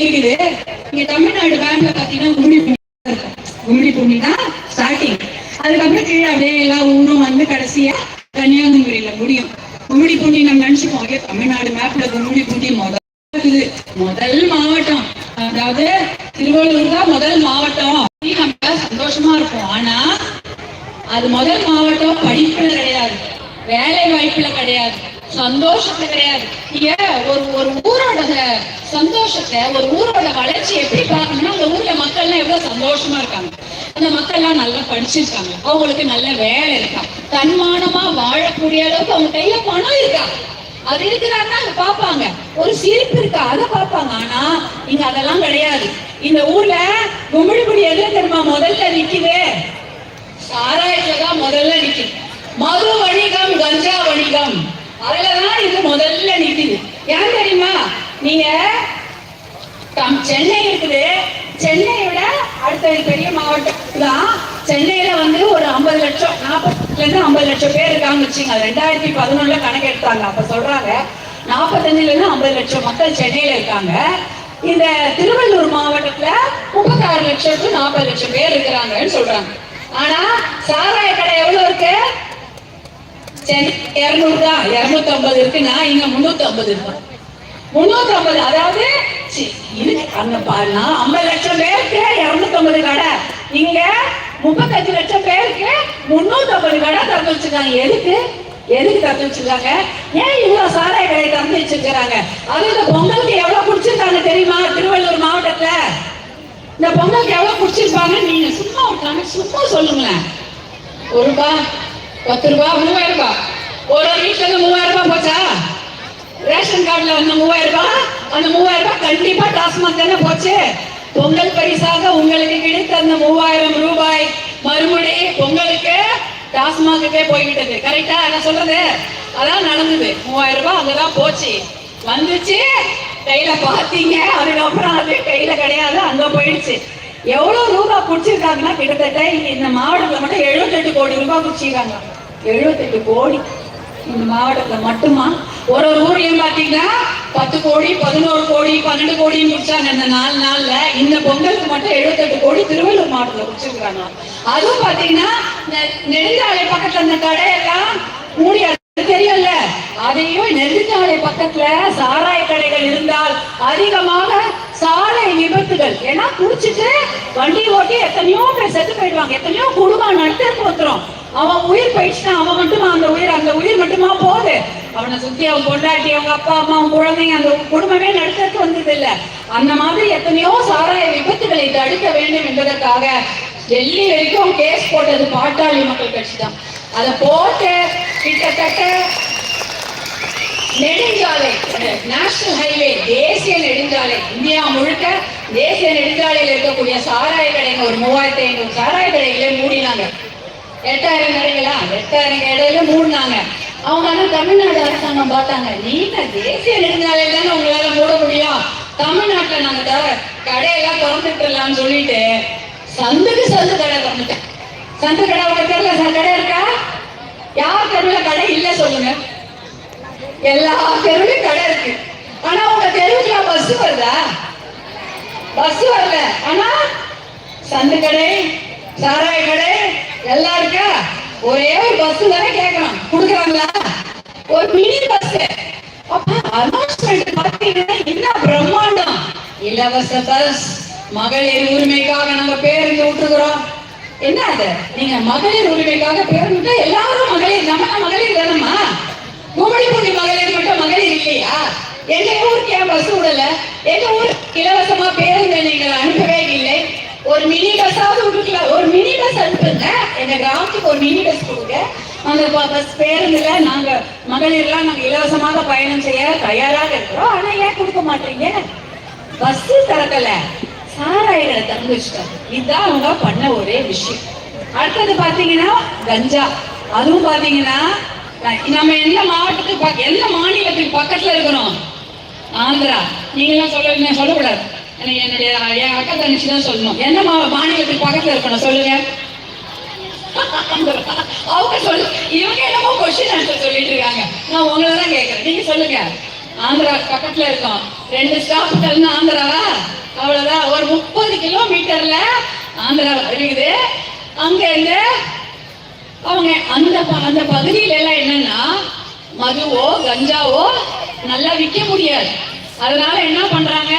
கேக்குது? இங்க தமிழ்நாடு பேங்க்ல பாத்தீங்கன்னா கும்மிடி பூமி இருக்கும். கும்மிடி தான் ஸ்டார்டிங் அதுக்கப்புறம் கீழே அப்படியே எல்லா ஊரும் வந்து கடைசியா கன்னியாகுமரியில முடியும். கும்மிடி பூண்டி நம்ம நினைச்சுப்போம். ஐயோ தமிழ்நாடு மேப்ல கும்மிடி பூண்டி முதல் இருக்குது முதல் மாவட்டம். அதாவது திருவள்ளூர் தான் முதல் மாவட்டம். நம்ம சந்தோஷமா இருப்போம். ஆனா அது முதல் மாவட்டம் படிப்புல கிடையாது. வேலை வாய்ப்புல கிடையாது. சந்தோஷத்துல கிடையாது. நீங்க ஒரு ஒரு ஊரோட சந்தோஷத்தை ஒரு ஊரோட வளர்ச்சி எப்படி பார்க்கணும்னா அந்த ஊர்ல எல்லாம் எவ்வளவு சந்தோஷமா இருக்காங்க. அந்த மக்கள் எல்லாம் நல்லா படிச்சிருக்காங்க. அவங்களுக்கு நல்ல வேலை இருக்கா. தன்மானமா வாழக்கூடிய அளவுக்கு அவங்க கையில பணம் இருக்கா. அது இருக்கிறாருன்னா அதை பார்ப்பாங்க. ஒரு சிரிப்பு இருக்கா? அதை பார்ப்பாங்க. ஆனா இங்க அதெல்லாம் கிடையாது. இந்த ஊர்ல கும்பிடுபடி எதுல தெரியுமா? முதல்ல நிக்குது. சாராயத்துலதான் முதல்ல நிக்குது. மது வணிகம் கஞ்சா வணிகம். அதுலதான் இது முதல்ல நிக்குது. ஏன் தெரியுமா? நீங்க தம் சென்னை இருக்குது. சென்னையை விட அடுத்த பெரிய மாவட்டம் தான். சென்னையில வந்து ஒரு ஐம்பது லட்சம் நாற்பதுல இருந்து ஐம்பது லட்சம் பேர் இருக்காங்க வச்சுங்க ரெண்டாயிரத்தி பதினொன்னுல கணக்கு எடுத்தாங்க. அப்ப சொல்றாங்க நாற்பத்தஞ்சுல இருந்து ஐம்பது லட்சம் மக்கள் சென்னையில இருக்காங்க. இந்த திருவள்ளூர் மாவட்டத்துல முப்பத்தாறு லட்சம் டு நாற்பது லட்சம் பேர் இருக்கிறாங்கன்னு சொல்றாங்க. ஆனா சாராய கடை எவ்வளவு இருக்கு? சென்னை இருநூறு தான் இருநூத்தி ஐம்பது இருக்குன்னா இங்க முன்னூத்தி ஐம்பது இருக்கும் முன்னூத்தி ஐம்பது அதாவது சி, அங்க பாருனா ஐம்பது லட்சம் பேருக்கு இருநூத்தி ஐம்பது கடை. இங்க முப்பத்தஞ்சு லட்சம் பேருக்கு முன்னூத்தி ஐம்பது கடை திறந்து வச்சிருக்காங்க. எதுக்கு? எதுக்கு திறந்து வச்சிருக்காங்க? ஏன் இவ்வளவு சாராய கடை திறந்து வச்சிருக்கிறாங்க? அது இந்த பொங்கலுக்கு எவ்வளவு குடிச்சிருக்காங்க தெரியுமா? திருவள்ளூர் மாவட்டத்துல? இந்த பொங்கலுக்கு எவ்வளவு குடிச்சிருப்பாங்க நீங்க சும்மா விட்டாங்க சும்மா சொல்லுங்களேன். ஒரு ரூபாய் பத்து ரூபா மூவாயிரம் ரூபாய். ஒரு ஒரு வீட்டுல இருந்து மூவாயிரம் ரூபாய் போச்சா? ரேஷன் கார்டுல வந்த மூவாயிரம் ரூபாய் அந்த மூவாயிரம் ரூபாய் கண்டிப்பா டாஸ்மாக் தானே போச்சு. பொங்கல் பரிசாக உங்களுக்கு கிடைத்த அந்த மூவாயிரம் ரூபாய் மறுபடி பொங்கலுக்கு டாஸ்மாகுக்கே போய்விட்டது. கரெக்டா என்ன சொல்றது? அதான் நடந்தது. மூவாயிரம் ரூபாய் அங்கதான் போச்சு. வந்துச்சு. கையில பாத்தீங்க அதுக்கப்புறம் அது கையில கிடையாது. அங்க போயிடுச்சு. எவ்வளவு ரூபாய் குடிச்சிருக்காங்கன்னா கிட்டத்தட்ட இந்த மாவட்டத்துல மட்டும் 78 கோடி ரூபாய் குடிச்சிருக்காங்க. 78 கோடி. இந்த மாவட்டத்துல மட்டுமா? ஒரு ஒரு ஊர்லயும் பாத்தீங்கன்னா பத்து கோடி பதினோரு கோடி பன்னெண்டு கோடி முடிச்சாங்க. இந்த நாலு நாள்ல இந்த பொங்கலுக்கு மட்டும் 78 கோடி திருவள்ளூர் மாவட்டத்துல குடிச்சிருக்காங்க அதுவும் பாத்தீங்கன்னா இந்த நெடுஞ்சாலை பக்கத்துல இந்த கடையெல்லாம் மூடி தெரியல. அதையும் நெடுஞ்சாலை பக்கத்துல சாராய கடைகள் இருந்தால் அதிகமாக சாலை விபத்துகள். ஏன்னா குடிச்சிட்டு வண்டி ஓட்டி எத்தனையோ பேர் செத்து போயிடுவாங்க. எத்தனையோ குடும்பம் நட்டு வந்துரும் அவன் உயிர் போயிடுச்சுன்னா அவன் மட்டுமா? அந்த உயிர் அந்த உயிர் மட்டுமா போகுது? அவனை சுத்தி அவன் பொண்டாட்டி அவங்க அப்பா அம்மா அவன் குழந்தைங்க அந்த குடும்பமே நடத்துறதுக்கு வந்தது இல்ல அந்த மாதிரி எத்தனையோ சாராய விபத்துகளை தடுக்க வேண்டும் என்பதற்காக டெல்லி வரைக்கும் கேஸ் போட்டது பாட்டாளி மக்கள் கட்சி தான். அதை போட்டு கிட்டத்தட்ட நெடுஞ்சாலை நேஷனல் ஹைவே தேசிய நெடுஞ்சாலை இந்தியா முழுக்க தேசிய நெடுஞ்சாலையில் இருக்கக்கூடிய சாராய கடைங்க ஒரு மூவாயிரத்தி ஐநூறு சாராய கடைகளே மூடினாங்க. எட்டாயிரம் கடைகளா? எட்டாயிரம் கடையில மூடினாங்க அவங்க ஆனா தமிழ்நாடு அரசாங்கம் பார்த்தாங்க. நீங்க தேசிய நெடுஞ்சாலை தானே உங்களால மூட முடியும். தமிழ்நாட்டுல நாங்க தவிர கடையெல்லாம் திறந்துட்டுலாம்னு சொல்லிட்டு சந்துக்கு சந்து கடை திறந்துட்டேன். சந்து கடை உங்க தெருல சந்த கடை இருக்கா? யார் தெருவுல கடை இல்ல சொல்லுங்க. எல்லா தெருவிலும் கடை இருக்கு. ஆனா உங்க தெருவுக்கு பஸ் வருதா? பஸ் வரல. ஆனா சந்து கடை சாராய கடை எல்லாருக்கா ஒரே ஒரு பஸ் தானே கேட்கணும் கொடுக்குறாங்களா? ஒரு மினி பஸ் அனௌன்ஸ்மெண்ட் பார்த்தீங்கன்னா என்ன பிரம்மாண்டம்? இலவச பஸ் மகளிர் உரிமைக்காக நம்ம பேருந்து விட்டுக்கிறோம் என்ன அது? நீங்க மகளிர் உரிமைக்காக பேருந்து எல்லாரும் மகளிர் நம்ம மகளிர் தானம்மா? கும்படிப்பூண்டி மகளிர் மட்டும் மகளிர் இல்லையா? எங்க ஊருக்கு ஏன் பஸ் விடல? எங்க ஊர் இலவசமா பேருந்து நீங்கள் அனுப்ப ஒரு மினி பஸ்ஸாவது கொடுக்கல. ஒரு மினி பஸ் அனுப்புங்க. எங்க கிராமத்துக்கு ஒரு மினி பஸ் கொடுங்க. அந்த ப- பஸ் பேருந்துல நாங்க மகளிர்லாம் நாங்க இலவசமாக பயணம் செய்ய தயாராக இருக்கிறோம். ஆனா ஏன் கொடுக்க மாட்டீங்க? பஸ் திறக்கல. சாராயங்களை திறந்து வச்சுட்டாங்க. இதுதான் அவங்க பண்ண ஒரே விஷயம். அடுத்தது பாத்தீங்கன்னா கஞ்சா. அதுவும் பாத்தீங்கன்னா நம்ம எந்த மாவட்டத்துக்கு எந்த மாநிலத்துக்கு பக்கத்துல இருக்கிறோம்? ஆந்திரா. நீங்களாம் சொல்ல சொல்லக்கூடாது எனக்கு என்னுடைய என் அக்கா தங்கச்சி தான் சொல்லணும். என்ன மா மாநிலத்துக்கு பக்கத்துல இருக்கணும்? சொல்லுங்க. அவங்க சொல்லு இவங்க என்னமோ கொஸ்டின் ஆன்சர் சொல்லிட்டு இருக்காங்க. நான் உங்களை தான் கேட்கறேன். நீங்க சொல்லுங்க. ஆந்திரா பக்கத்துல இருக்கோம். ரெண்டு ஸ்டாப் தள்ளு ஆந்திராவா? அவ்வளவுதான். ஒரு முப்பது கிலோமீட்டர்ல ஆந்திரா இருக்குது அங்க இருந்து அவங்க அந்த ப- அந்த பகுதியில எல்லாம் என்னன்னா மதுவோ கஞ்சாவோ நல்லா விற்க முடியாது. அதனால என்ன பண்றாங்க?